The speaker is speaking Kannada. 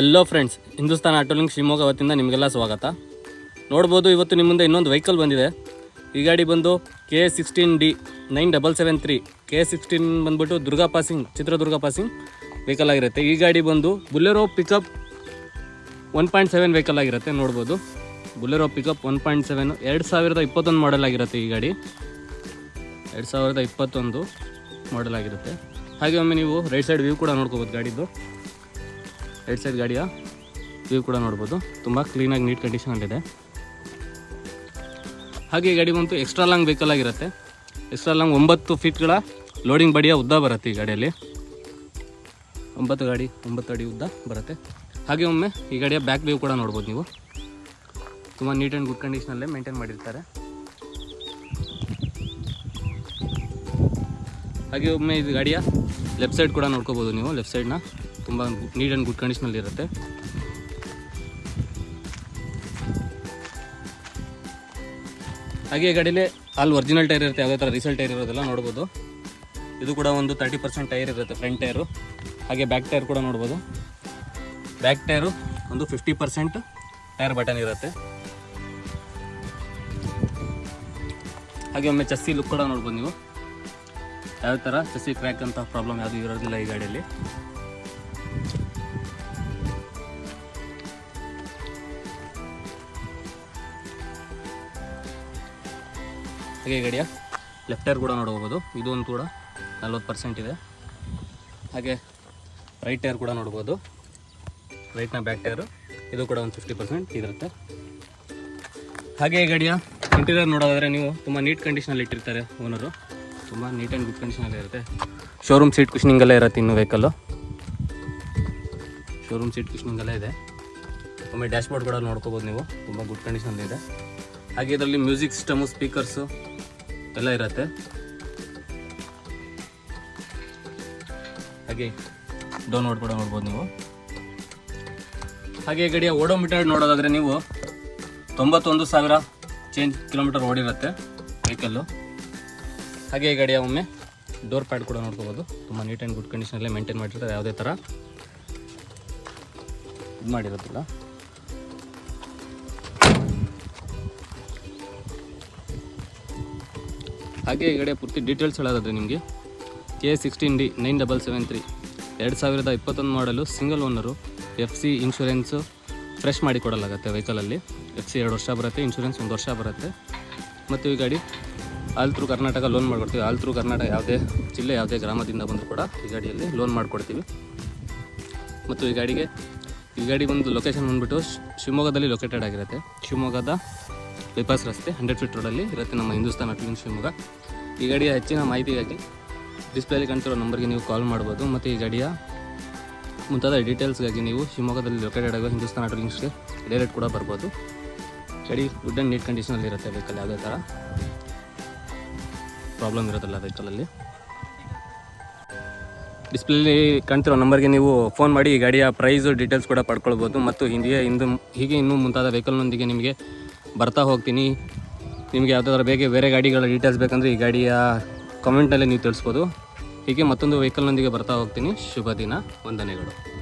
ಎಲ್ಲೋ ಫ್ರೆಂಡ್ಸ್ ಹಿಂದೂಸ್ತಾನ್ ಆಟೋಲಿಂಗ್ ಶಿವಮೊಗ್ಗ ವತಿಯಿಂದ ನಿಮಗೆಲ್ಲ ಸ್ವಾಗತ. ನೋಡ್ಬೋದು ಇವತ್ತು ನಿಮ್ಮ ಮುಂದೆ ಇನ್ನೊಂದು ವೆಹಿಕಲ್ ಬಂದಿದೆ. ಈ ಗಾಡಿ ಬಂದು K sixteen D nine double seven three K sixteen ಬಂದ್ಬಿಟ್ಟು Durga passing, Chitradurga passing vehicle ಆಗಿರುತ್ತೆ. ಈ ಗಾಡಿ ಬಂದು Bolero pickup one point seven vehicle ಆಗಿರುತ್ತೆ, ನೋಡ್ಬೋದು. Bolero pickup one point seven ಎರಡು ಸಾವಿರದ ಇಪ್ಪತ್ತೊಂದು ಮಾಡೆಲ್ ಆಗಿರುತ್ತೆ ಈ ಗಾಡಿ. ಎರಡು ಸಾವಿರದ ಇಪ್ಪತ್ತೊಂದು ಮಾಡೆಲ್ ಆಗಿರುತ್ತೆ. ಹಾಗೆ ಒಮ್ಮೆ ನೀವು ರೈಟ್ ಸೈಡ್ ವ್ಯೂ ಕೂಡ ನೋಡ್ಕೋಬೋದು ಗಾಡಿದು. ರೈಟ್ ಸೈಡ್ ಗಾಡಿಯ ವ್ಯೂ ಕೂಡ ನೋಡ್ಬೋದು. ತುಂಬ ಕ್ಲೀನಾಗಿ ನೀಟ್ ಕಂಡೀಷನಲ್ಲಿದೆ ಹಾಗೆ ಈ ಗಾಡಿ ಬಂತು ಎಕ್ಸ್ಟ್ರಾ ಲಾಂಗ್ ವೆಹಿಕಲ್ ಆಗಿರುತ್ತೆ. ಎಕ್ಸ್ಟ್ರಾ ಲಾಂಗ್ ಒಂಬತ್ತು ಫೀಟ್ಗಳ ಲೋಡಿಂಗ್ ಬಡಿಯ ಉದ್ದ ಬರುತ್ತೆ ಈ ಗಾಡಿಯಲ್ಲಿ. ಒಂಬತ್ತು ಗಾಡಿ, ಒಂಬತ್ತು ಅಡಿ ಉದ್ದ ಬರುತ್ತೆ. ಹಾಗೆ ಒಮ್ಮೆ ಈ ಗಾಡಿಯ ಬ್ಯಾಕ್ ವ್ಯೂ ಕೂಡ ನೋಡ್ಬೋದು ನೀವು. ತುಂಬ ನೀಟ್ ಆ್ಯಂಡ್ ಗುಡ್ ಕಂಡೀಷನಲ್ಲೇ ಮೇಂಟೈನ್ ಮಾಡಿರ್ತಾರೆ. ಹಾಗೆ ಒಮ್ಮೆ ಇದು ಗಾಡಿಯ ಲೆಫ್ಟ್ ಸೈಡ್ ಕೂಡ ನೋಡ್ಕೋಬೋದು ನೀವು ಲೆಫ್ಟ್ ಸೈಡ್ನ ತುಂಬ ನೀಟ್ ಆ್ಯಂಡ್ ಗುಡ್ ಕಂಡೀಷನಲ್ಲಿ ಇರುತ್ತೆ. ಹಾಗೆ ಈ ಗಾಡೀಲಿ ಅಲ್ಲಿ ಒರಿಜಿನಲ್ ಟೈರ್ ಇರುತ್ತೆ, ಯಾವುದೇ ಥರ ರೀಸೆಲ್ ಟೈರ್ ಇರೋದೆಲ್ಲ, ನೋಡ್ಬೋದು. ಇದು ಕೂಡ ಒಂದು ತರ್ಟಿ ಪರ್ಸೆಂಟ್ ಟೈರ್ ಇರುತ್ತೆ, ಫ್ರಂಟ್ ಟೈರು. ಹಾಗೆ ಬ್ಯಾಕ್ ಟೈರ್ ಕೂಡ ನೋಡ್ಬೋದು. ಬ್ಯಾಕ್ ಟೈರು ಒಂದು ಫಿಫ್ಟಿ ಪರ್ಸೆಂಟ್ ಟೈರ್ ಬಟನ್ ಇರುತ್ತೆ. ಹಾಗೆ ಒಮ್ಮೆ ಚಸ್ಸಿ ಲುಕ್ ಕೂಡ ನೋಡ್ಬೋದು ನೀವು. ಯಾವ ಥರ ಚಸ್ಸಿ ಕ್ರ್ಯಾಕ್ ಅಂತ ಪ್ರಾಬ್ಲಮ್ ಯಾವುದು ಇರೋದಿಲ್ಲ ಈ ಗಾಡಿಯಲ್ಲಿ ಹಾಗೆ ಗಡಿಯ ಲೆಫ್ಟ್ ಟೈರ್ ಕೂಡ ನೋಡ್ಬೋದು. ಇದು ಒಂದು ಕೂಡ ನಲ್ವತ್ತು ಪರ್ಸೆಂಟ್ ಇದೆ. ಹಾಗೆ ರೈಟ್ ಟೈರ್ ಕೂಡ ನೋಡ್ಬೋದು. ರೈಟ್ನ ಬ್ಯಾಕ್ ಟೈರು. ಇದು ಕೂಡ ಒಂದು ಫಿಫ್ಟಿ ಪರ್ಸೆಂಟ್ ಇರುತ್ತೆ. ಹಾಗೆ ಗಡಿಯ ಇಂಟೀರಿಯರ್ ನೋಡೋದಾದರೆ ನೀವು ತುಂಬ ನೀಟ್ ಕಂಡೀಷನಲ್ಲಿ ಇಟ್ಟಿರ್ತಾರೆ ಓನರು ತುಂಬ ನೀಟ್ ಆ್ಯಂಡ್ ಗುಡ್ ಕಂಡೀಷನಲ್ಲಿ ಇರುತ್ತೆ. ಶೋರೂಮ್ ಸೀಟ್ ಕುಷನಿಂಗ್ ಎಲ್ಲ ಇರುತ್ತೆ ಇನ್ನು ವೆಹಿಕಲ್ಲು ಶೋರೂಮ್ ಸೀಟ್ ಕುಷನಿಂಗ್ ಎಲ್ಲ ಇದೆ. ಒಮ್ಮೆ ಡ್ಯಾಶ್ ಬೋರ್ಡ್ ಕೂಡ ನೋಡ್ಕೋಬೋದು ನೀವು. ತುಂಬ ಗುಡ್ ಕಂಡೀಷನಲ್ಲಿ ಇದೆ. ಹಾಗೆ ಇದರಲ್ಲಿ ಮ್ಯೂಸಿಕ್ ಸಿಸ್ಟಮು ಸ್ಪೀಕರ್ಸು ಎಲ್ಲ ಇರುತ್ತೆ. ಹಾಗೆ ಡೌನ್ ನೋಡ್ ಕೂಡ ನೋಡ್ಬೋದು ನೀವು. ಹಾಗೆ ಗಡಿಯ ಓಡೋ ಓಡೋಮೀಟರ್ ನೋಡೋದಾದರೆ ನೀವು ತೊಂಬತ್ತೊಂದು ಸಾವಿರ ಚೇಂಜ್ ಕಿಲೋಮೀಟರ್ ಓಡಿರುತ್ತೆ ವೆಹಿಕಲ್ಲು ಹಾಗೆ ಗಾಡಿಯ ಒಮ್ಮೆ ಡೋರ್ ಪ್ಯಾಡ್ ಕೂಡ ನೋಡ್ಕೋಬೋದು. ತುಂಬ ನೀಟ್ ಆ್ಯಂಡ್ ಗುಡ್ ಕಂಡೀಷನಲ್ಲೇ ಮೇಂಟೈನ್ ಮಾಡಿರ್ತಾರೆ. ಯಾವುದೇ ಥರ ಇದು ಮಾಡಿರೋದಿಲ್ಲ ಹಾಗೆ ಈ ಕಡೆ ಪೂರ್ತಿ ಡೀಟೇಲ್ಸ್ ಹೇಳೋದಾದ್ರೆ ನಿಮಗೆ. K sixteen D nine double seven three ಎರಡು ಸಾವಿರದ ಇಪ್ಪತ್ತೊಂದು ಮಾಡಲು single owner F C insurance fresh ಮಾಡಿ ಕೊಡಲಾಗುತ್ತೆ ವೆಹಿಕಲಲ್ಲಿ ಎಫ್ ಸಿ ಎರಡು ವರ್ಷ ಬರುತ್ತೆ ಇನ್ಶೂರೆನ್ಸ್ ಒಂದು ವರ್ಷ ಬರುತ್ತೆ. ಮತ್ತು ಈ ಗಾಡಿ ಆಲ್ ಥ್ರೂ ಕರ್ನಾಟಕ ಲೋನ್ ಮಾಡಿಕೊಡ್ತೀವಿ. ಆಲ್ ಥ್ರೂ ಕರ್ನಾಟಕ ಯಾವುದೇ ಜಿಲ್ಲೆ, ಯಾವುದೇ ಗ್ರಾಮದಿಂದ ಬಂದರೂ ಕೂಡ ಈ ಗಾಡಿಯಲ್ಲಿ ಲೋನ್ ಮಾಡಿಕೊಡ್ತೀವಿ. ಮತ್ತು ಈ ಗಾಡಿಗೆ ಈ ಗಾಡಿ ಒಂದು ಲೊಕೇಶನ್ ಬಂದುಬಿಟ್ಟು ಶಿವಮೊಗ್ಗದಲ್ಲಿ ಲೊಕೇಟೆಡ್ ಆಗಿರುತ್ತೆ. ಶಿವಮೊಗ್ಗದ ಬೈಪಾಸ್ ರಸ್ತೆ ಹಂಡ್ರೆಡ್ ಫೀಟ್ ರೋಡಲ್ಲಿ ಇರುತ್ತೆ ನಮ್ಮ ಹಿಂದೂಸ್ತಾನ್ ಅಟ್ಲಿನ್ ಶಿವಮೊಗ್ಗ. ಈ ಗಾಡಿಯ ಹೆಚ್ಚಿನ ಮಾಹಿತಿಗಾಗಿ ಡಿಸ್ಪ್ಲೇಲಿ ಕಾಣ್ತಿರೋ ನಂಬರ್ಗೆ ನೀವು ಕಾಲ್ ಮಾಡ್ಬೋದು. ಮತ್ತು ಈ ಗಾಡಿಯ ಮುಂತಾದ ಡೀಟೇಲ್ಸ್ಗಾಗಿ ನೀವು ಶಿವಮೊಗ್ಗದಲ್ಲಿ ಲೊಕೇಟೆಡ್ ಆಗೋ ಹಿಂದೂಸ್ತಾನ್ ಆಟೋ ಡೈರೆಕ್ಟ್ ಕೂಡ ಬರ್ಬೋದು. ಗಾಡಿ ಗುಡ್ ಆ್ಯಂಡ್ ನೀಟ್ ಕಂಡೀಷನಲ್ಲಿ ಇರುತ್ತೆ ವೆಹಿಕಲ್ ಯಾವುದೇ ಥರ ಪ್ರಾಬ್ಲಮ್ ಇರೋದಿಲ್ಲ ವೆಹಿಕಲಲ್ಲಿ ಡಿಸ್ಪ್ಲೇಲಿ ಕಾಣ್ತಿರೋ ನಂಬರ್ಗೆ ನೀವು ಫೋನ್ ಮಾಡಿ ಈ ಗಾಡಿಯ ಪ್ರೈಸು, ಡೀಟೇಲ್ಸ್ ಕೂಡ ಪಡ್ಕೊಳ್ಬೋದು. ಮತ್ತು ಹಿಂದೆ ಇಂದು, ಹೀಗೆ ಇನ್ನೂ ಮುಂತಾದ ವೆಹಿಕಲ್ನೊಂದಿಗೆ ನಿಮಗೆ ಬರ್ತಾ ಹೋಗ್ತೀನಿ. ನಿಮಗೆ ಯಾವುದಾದ್ರೂ ಬೇಗ ಬೇರೆ ಗಾಡಿಗಳ ಡೀಟೇಲ್ಸ್ ಬೇಕಂದರೆ ಈ ಗಾಡಿಯ ಕಮೆಂಟಲ್ಲಿ ನೀವು ತಿಳಿಸ್ಬೋದು. ಹೀಗೆ ಮತ್ತೊಂದು ವೆಹಿಕಲ್ನೊಂದಿಗೆ ಬರ್ತಾ ಹೋಗ್ತೀನಿ. ಶುಭ ದಿನ. ವಂದನೆಗಳು.